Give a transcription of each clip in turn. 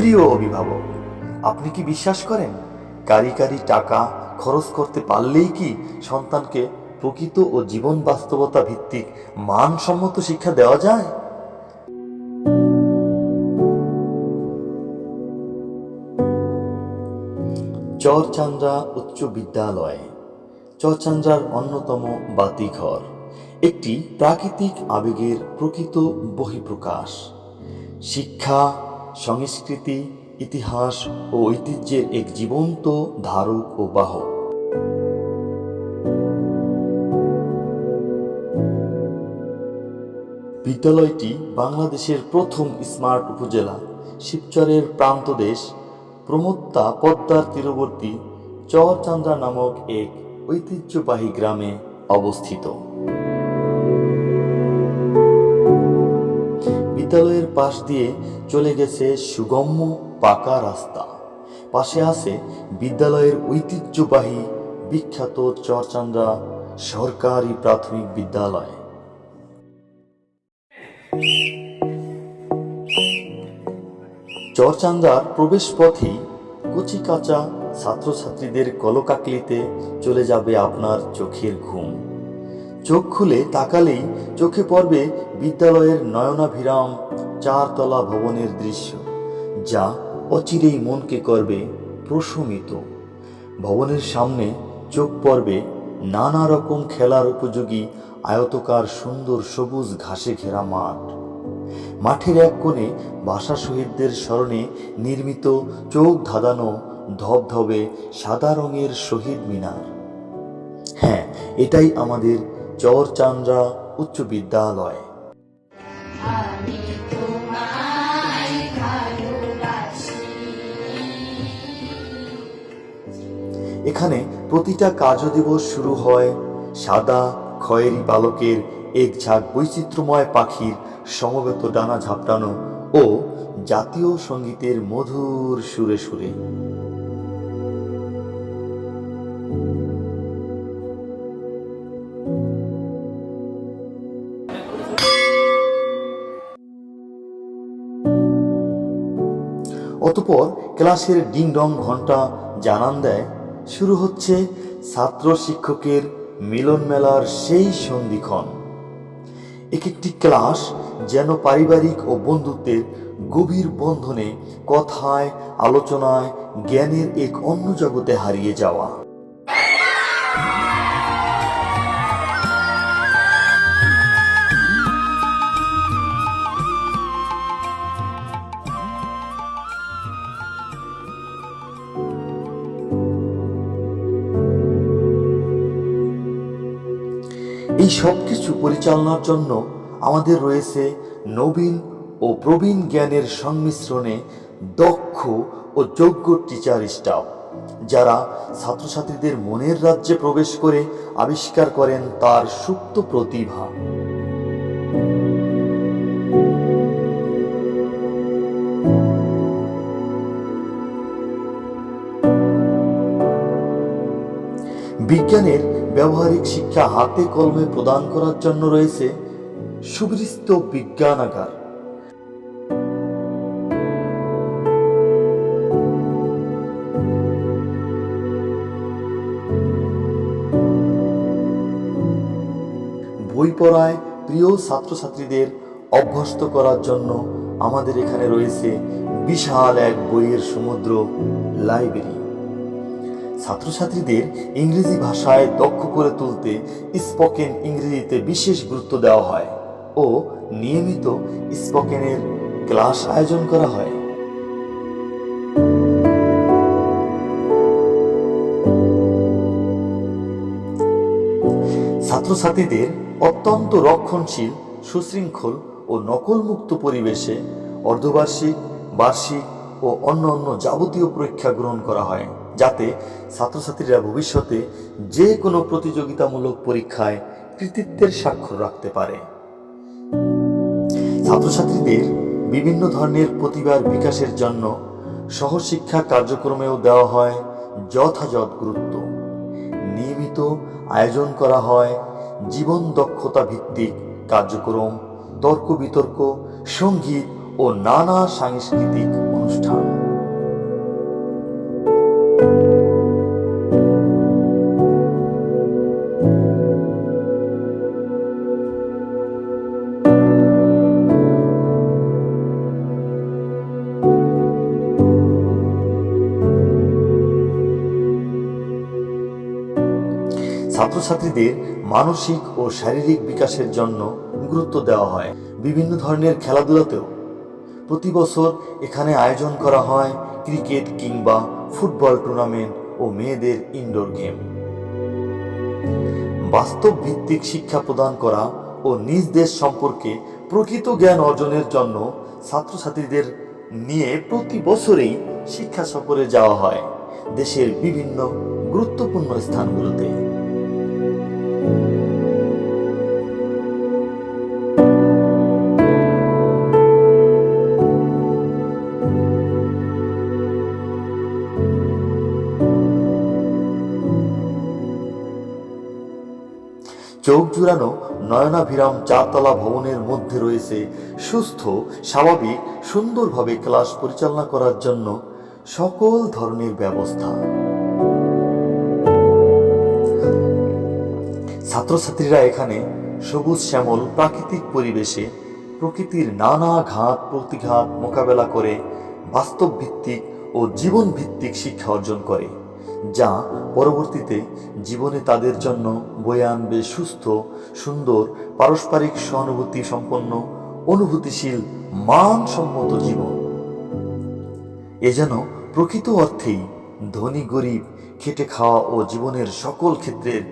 প্রিয় অভিভাবক, আপনি কি বিশ্বাস করেন? কারি কারি টাকা খরচ করতে পারলেই কি সন্তানকে প্রকৃত ও জীবন বাস্তবতা ভিত্তিক মানসম্মত শিক্ষা দেওয়া যায়? চরচান্দ্রা উচ্চ বিদ্যালয়। চরচান্দ্রার অন্যতম বাতিঘর। একটি প্রাকৃতিক আবেগের প্রকৃত বহিঃপ্রকাশ। শিক্ষা সংস্কৃতি, ইতিহাস ও ঐতিহ্যের এক জীবন্ত ধারক ও বাহক। বিদ্যালয়টি বাংলাদেশের প্রথম স্মার্ট উপজেলা, শিবচরের প্রান্তদেশ প্রমত্তা পদ্মার তীরবর্তী চরচান্দ্রা নামক এক ঐতিহ্যবাহী গ্রামে অবস্থিত। বিদ্যালয়ের পাশ দিয়ে চলে গেছে সুগম্য পাকা রাস্তা। পাশে আছে বিদ্যালয়ের ঐতিহ্যবাহী বিখ্যাত চরচান্দ্রা সরকারি প্রাথমিক বিদ্যালয়। চরচান্দার প্রবেশ পথেই কচি কাঁচা ছাত্রছাত্রীদের কলকাকলিতে চলে যাবে আপনার চোখের ঘুম। চোখ খুলে তাকালেই চোখে পড়বে বিদ্যালয়ের নয়নাভিরাম চারতলা ভবনের দৃশ্য, যা অচিরেই মনকে করবে প্রশমিত। ভবনের সামনে চোখ পড়বে নানা রকম খেলার উপযোগী, আয়তকার সুন্দর সবুজ ঘাসে ঘেরা মাঠ। মাঠের এক কোণে ভাষা শহীদদের স্মরণে নির্মিত চোখ ধাঁধানো ধবধবে সাদা রঙের শহীদ মিনার। হ্যাঁ এটাই আমাদের চরচান্দ্রা উচ্চ বিদ্যালয়। এখানে প্রতিটা কার্য দিবস শুরু হয় সাদা খয়েরি বালকের এক ঝাঁক বৈচিত্র্যময় পাখির সমবেত ডানা ঝাপটানো ও জাতীয় সঙ্গীতের মধুর সুরে সুরে। অতপর ক্লাসের ডিং ডং ঘণ্টা জানান দেয়, শুরু হচ্ছে ছাত্র শিক্ষকের মিলন মেলার সেই সন্ধিক্ষণ। এক একটি ক্লাস যেন পারিবারিক ও বন্ধুত্বের গভীর বন্ধনে, কথায়, আলোচনায়, জ্ঞানের এক অন্য জগতে হারিয়ে যাওয়া। এই সব কিছু পরিচালনার জন্য আমাদের রয়েছে নবীন ও প্রবীণ জ্ঞানের সংমিশ্রণে দক্ষ ও যোগ্য টিচার স্টাফ যারা ছাত্রছাত্রীদের মনের রাজ্যে প্রবেশ করে আবিষ্কার করেন তার সুপ্ত প্রতিভা। বিজ্ঞানের ব্যবহারিক শিক্ষা হাতে কলমে প্রদান করার জন্য রয়েছে সুবিস্তৃত বিজ্ঞানাগার বই পড়ায় প্রিয় ছাত্রছাত্রীদের অভ্যস্ত করার জন্য আমাদের এখানে রয়েছে বিশাল এক বইয়ের সমুদ্র লাইব্রেরি। ছাত্রছাত্রীদের ইংরেজি ভাষায় দক্ষ করে তুলতে স্পোকেন ইংরেজিতে বিশেষ গুরুত্ব দেওয়া হয় ও নিয়মিত স্পোকেনের ক্লাস আয়োজন করা হয়। ছাত্রছাত্রীদের অত্যন্ত রক্ষণশীল, সুশৃঙ্খল ও নকলমুক্ত পরিবেশে অর্ধবার্ষিক, বার্ষিক ও অন্য অন্য যাবতীয় পরীক্ষা গ্রহণ করা হয়। যাতে ছাত্রছাত্রীরা ভবিষ্যতে যে কোনো প্রতিযোগিতামূলক পরীক্ষায় কৃতিত্বের স্বাক্ষর রাখতে পারে। ছাত্রছাত্রীদের বিভিন্ন ধরনের প্রতিভার বিকাশের জন্য সহশিক্ষা কার্যক্রমেও দেওয়া হয় যথাযথ গুরুত্ব। নিয়মিত আয়োজন করা হয় জীবন দক্ষতা ভিত্তিক কার্যক্রম, তর্ক বিতর্ক, সংগীত ও নানা সাংস্কৃতিক অনুষ্ঠান। ছাত্রছাত্রীদের মানসিক ও শারীরিক বিকাশের জন্য গুরুত্ব দেওয়া হয়। বিভিন্ন ধরনের খেলাধুলাতেও প্রতি বছর এখানে আয়োজন করা হয় ক্রিকেট কিংবা ফুটবল টুর্নামেন্ট ও মেয়েদের ইনডোর গেম বাস্তব ভিত্তিক শিক্ষা প্রদান করা ও নিজ দেশ সম্পর্কে প্রকৃত জ্ঞান অর্জনের জন্য ছাত্রছাত্রীদের নিয়ে প্রতি বছরেই শিক্ষা সফরে যাওয়া হয় দেশের বিভিন্ন গুরুত্বপূর্ণ স্থানগুলোতে। চোখ জুড়ানো নয়নাভিরাম চারতলা ভবনের মধ্যে রয়েছে সুস্থ, স্বাভাবিক, সুন্দরভাবে ক্লাস পরিচালনা করার জন্য সকল ধরনের ব্যবস্থা। ছাত্রছাত্রীরা এখানে সবুজ শ্যামল প্রাকৃতিক পরিবেশে প্রকৃতির নানা ঘাত প্রতিঘাত মোকাবেলা করে বাস্তব ভিত্তিক ও জীবন ভিত্তিক শিক্ষা অর্জন করে। যা পরবর্তীতে জীবনে তাদের জন্য বয়ে আনবে সুস্থ, সুন্দর, পারস্পরিক সহানুভূতি সম্পন্ন, অনুভূতিশীল, মানসম্মত জীবন। এ যেন প্রকৃত অর্থেই ধনী, গরিব, খেটে খাওয়া ও জীবনের সকল ক্ষেত্রের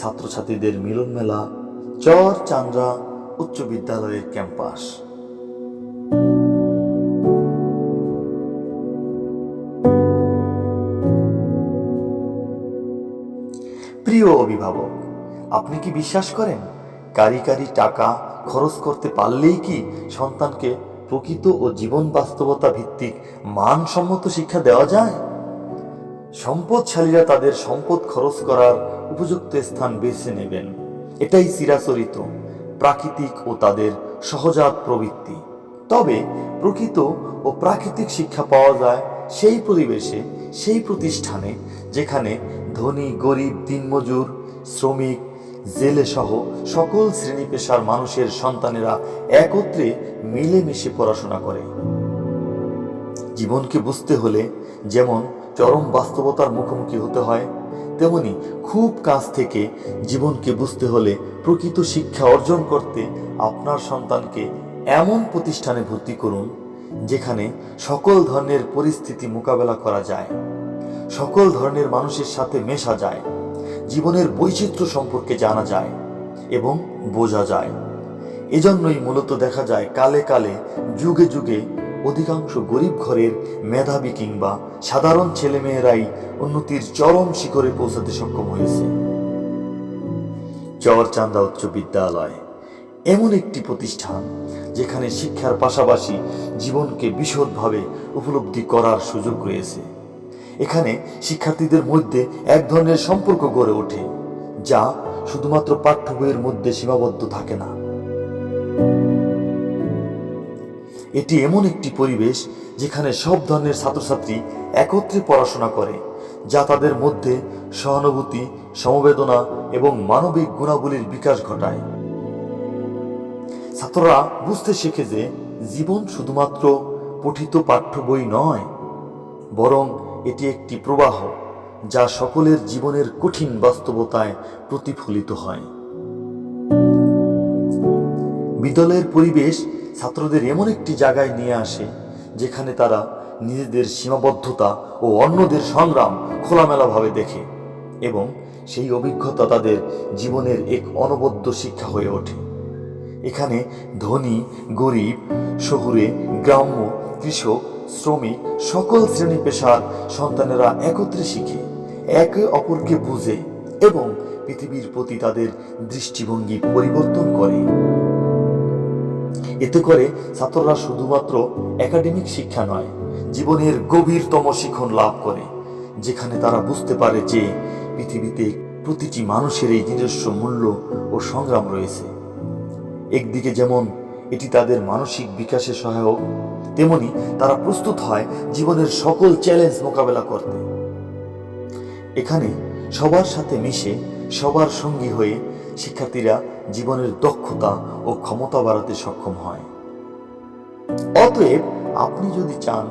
ছাত্রছাত্রীদের মিলনমেলা, চর চান্দ্রা উচ্চ বিদ্যালয়ের ক্যাম্পাস। প্রিয় অভিভাবক, আপনি কি বিশ্বাস করেন? কারি কারি টাকা খরচ করতে পারলেই কি সন্তানকে প্রকৃত ও জীবন বাস্তবতা ভিত্তিক মানসম্মত শিক্ষা দেওয়া যায়? সম্পদশালীরা তাদের সম্পদ খরচ করার উপযুক্ত স্থান বেছে নেবেন। এটাই চিরাচরিত, প্রাকৃতিক ও তাদের সহজাত প্রবৃত্তি। তবে প্রকৃত ও প্রাকৃতিক শিক্ষা পাওয়া যায় সেই পরিবেশে, সেই প্রতিষ্ঠানে, যেখানে ধনী, গরিব, দিনমজুর, শ্রমিক জেলে সহ সকল শ্রেণি পেশার মানুষের সন্তানেরা একত্রে মিলেমিশে পড়াশোনা করে। জীবনকে বুঝতে হলে যেমন চরম বাস্তবতার মুখোমুখি হতে হয়, তেমনি খুব কাছ থেকে জীবনকে বুঝতে হলে প্রকৃত শিক্ষা অর্জন করতে আপনার সন্তানকে এমন প্রতিষ্ঠানে ভর্তি করুন, যেখানে সকল ধরনের পরিস্থিতি মোকাবেলা করা যায়। সকল ধরনের মানুষের সাথে মেশা যায়, জীবনের বৈচিত্র্য সম্পর্কে জানা যায় এবং বোঝা যায়। এজন্যই মূলত দেখা যায় কালে কালে, যুগে যুগে অধিকাংশ গরিব ঘরের মেধাবী কিংবা সাধারণ ছেলেমেয়েরাই উন্নতির চরম শিখরে পৌঁছাতে সক্ষম হয়েছে। চরচান্দা উচ্চ বিদ্যালয় এমন একটি প্রতিষ্ঠান যেখানে শিক্ষার পাশাপাশি জীবনকে বিশদভাবে উপলব্ধি করার সুযোগ রয়েছে। এখানে শিক্ষার্থীদের মধ্যে এক ধরনের সম্পর্ক গড়ে ওঠে, যা শুধুমাত্র পাঠ্য বইয়ের মধ্যে সীমাবদ্ধ থাকে না। এটি এমন একটি পরিবেশ যেখানে সব ধরনের ছাত্রছাত্রী একত্রে পড়াশোনা করে, যা তাদের মধ্যে সহানুভূতি, সমবেদনা এবং মানবিক গুণাবলীর বিকাশ ঘটায়। ছাত্ররা বুঝতে শেখে যে জীবন শুধুমাত্র পঠিত পাঠ্য বই নয়, বরং এটি একটি প্রবাহ যা সকলের জীবনের কঠিন বাস্তবতায় প্রতিফলিত হয়। বিদ্যালয়ের পরিবেশ ছাত্রদের এমন একটি জায়গায় নিয়ে আসে, যেখানে তারা নিজেদের সীমাবদ্ধতা ও অন্যদের সংগ্রাম খোলামেলাভাবে দেখে এবং সেই অভিজ্ঞতা তাদের জীবনের এক অনবদ্য শিক্ষা হয়ে ওঠে। এখানে ধনী, গরিব, শহুরে, গ্রাম্য, কৃষক শ্রমিক, সকল শ্রেণি পেশার সন্তানেরা একত্রে শিখে, একে অপরকে বুঝে এবং পৃথিবীর প্রতি তাদের দৃষ্টিভঙ্গি পরিবর্তন করে। এতে করে ছাত্ররা শুধুমাত্র একাডেমিক শিক্ষা নয়, জীবনের গভীরতম শিখন লাভ করে, যেখানে তারা বুঝতে পারে যে পৃথিবীতে প্রতিটি মানুষের এই নিজস্ব মূল্য ও সংগ্রাম রয়েছে। একদিকে যেমন এটি তাদের মানসিক বিকাশে সহায়ক। তেমনি তারা প্রস্তুত হয় জীবনের সকল চ্যালেঞ্জ মোকাবেলা করতে। এখানে সবার সাথে মিশে সবার সঙ্গী হয়ে শিক্ষার্থীরা জীবনের দক্ষতা ও ক্ষমতা বাড়াতে সক্ষম হয়। অতএব আপনি যদি চান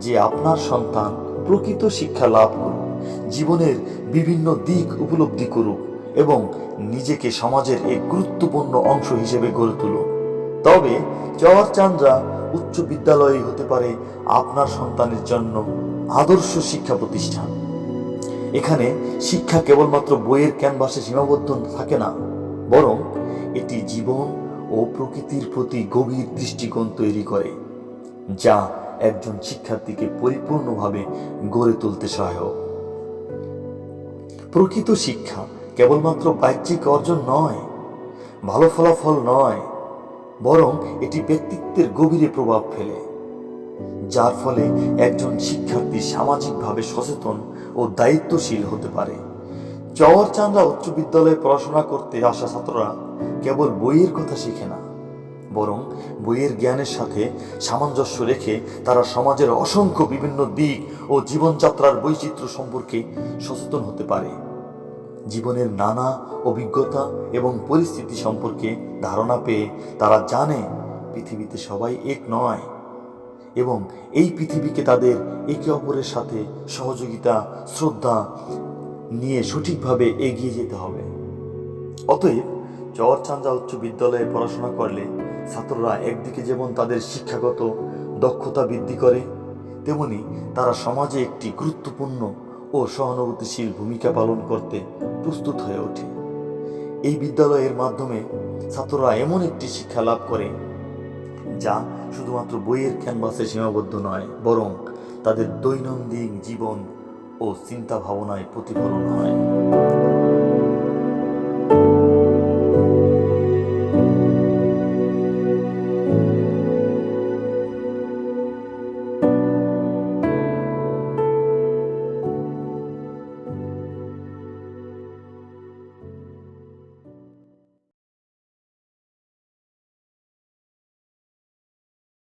যে আপনার সন্তান প্রকৃত শিক্ষা লাভ করুক, জীবনের বিভিন্ন দিক উপলব্ধি করুক এবং নিজেকে সমাজের এক গুরুত্বপূর্ণ অংশ হিসেবে গড়ে তুলুন তবে চর চান্দ্রা উচ্চ বিদ্যালয়ে হতে পারে আপনার সন্তানের জন্য আদর্শ শিক্ষা প্রতিষ্ঠান। এখানে শিক্ষা কেবলমাত্র বইয়ের ক্যানভাসে সীমাবদ্ধ থাকে না, বরং এটি জীবন ও প্রকৃতির প্রতি গভীর দৃষ্টিকোণ তৈরি করে, যা একজন শিক্ষার্থীকে পরিপূর্ণভাবে গড়ে তুলতে সহায়ক। প্রকৃত শিক্ষা কেবলমাত্র বাহ্যিক অর্জন নয়, ভালো ফলাফল নয় বরং এটি ব্যক্তিত্বের গভীরে প্রভাব ফেলে, যার ফলে একজন শিক্ষার্থী সামাজিকভাবে সচেতন ও দায়িত্বশীল হতে পারে। চর চান্দা উচ্চ বিদ্যালয়ে পড়াশোনা করতে আসা ছাত্ররা কেবল বইয়ের কথা শিখে না, বরং বইয়ের জ্ঞানের সাথে সামঞ্জস্য রেখে তারা সমাজের অসংখ্য বিভিন্ন দিক ও জীবনযাত্রার বৈচিত্র্য সম্পর্কে সচেতন হতে পারে। জীবনের নানা অভিজ্ঞতা এবং পরিস্থিতি সম্পর্কে ধারণা পেয়ে তারা জানে পৃথিবীতে সবাই এক নয় এবং এই পৃথিবীকে তাদের একে অপরের সাথে সহযোগিতা, শ্রদ্ধা নিয়ে সঠিকভাবে এগিয়ে যেতে হবে। অতএব চরচান্দা উচ্চ বিদ্যালয়ে পড়াশোনা করলে ছাত্ররা একদিকে যেমন তাদের শিক্ষাগত দক্ষতা বৃদ্ধি করে, তেমনি তারা সমাজে একটি গুরুত্বপূর্ণ ও সহানুভূতিশীল ভূমিকা পালন করতে প্রস্তুত হয়ে ওঠে। এই বিদ্যালয়ের মাধ্যমে ছাত্ররা এমন একটি শিক্ষা লাভ করে যা শুধুমাত্র বইয়ের ক্যানভাসে সীমাবদ্ধ নয়, বরং তাদের দৈনন্দিন জীবন ও চিন্তা ভাবনায় প্রতিফলন হয়।